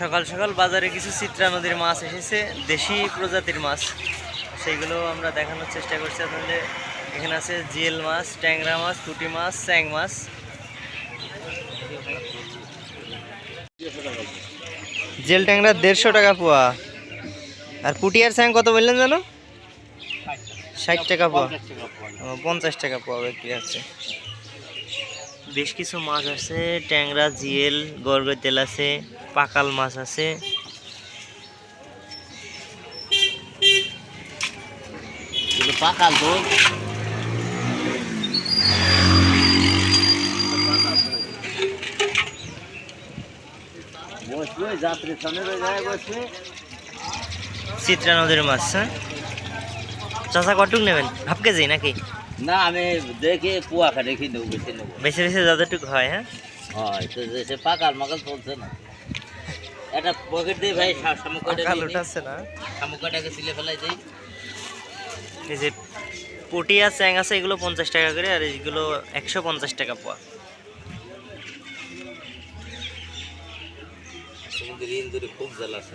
সকাল সকাল বাজারে কিছু চিত্রা নদীর মাছ এসেছে, দেশি প্রজাতির মাছ। সেইগুলো আমরা দেখানোর চেষ্টা করছি আপনাদের। এখানে আছে জিয়েল মাছ, ট্যাংরা মাছ পুঁটি মাছ চ্যাং মাছ। জেল ট্যাংরা দেড়শো টাকা পোয়া। আর পুঁটি আর চ্যাং কত বললেন জানো? ষাট টাকা পোয়া। পঞ্চাশ টাকা পোয়া বিক্রি আছে বেশ কিছু মাছ আছে, ট্যাংরা জিয়েল গরগর তেল আছে। পাকাল মাছ আছে। পাকাল তো। চিত্রা নদীর মাছ হ্যাঁ? চাচা কটুক নেবেন? হাফ কেজি নাকি? না আমি দেখে কুয়া খা দেখি নেব। বেশি নেব বেছে বেছে যতটুক হয় হ্যাঁ? হয় তো সে পাকাল মাকাল চলছে না। একটা পকেট দিয়ে ভাই শামুকাটা পাকাল আছে না। শামুকাটাকে সিলে ফেলাই দেই। এই যে পুটি আর চ্যাং আছে এগুলো পঞ্চাশ টাকা করে আর এইগুলো একশো পঞ্চাশ টাকা পোয়া। খুব জ্বালা আছে।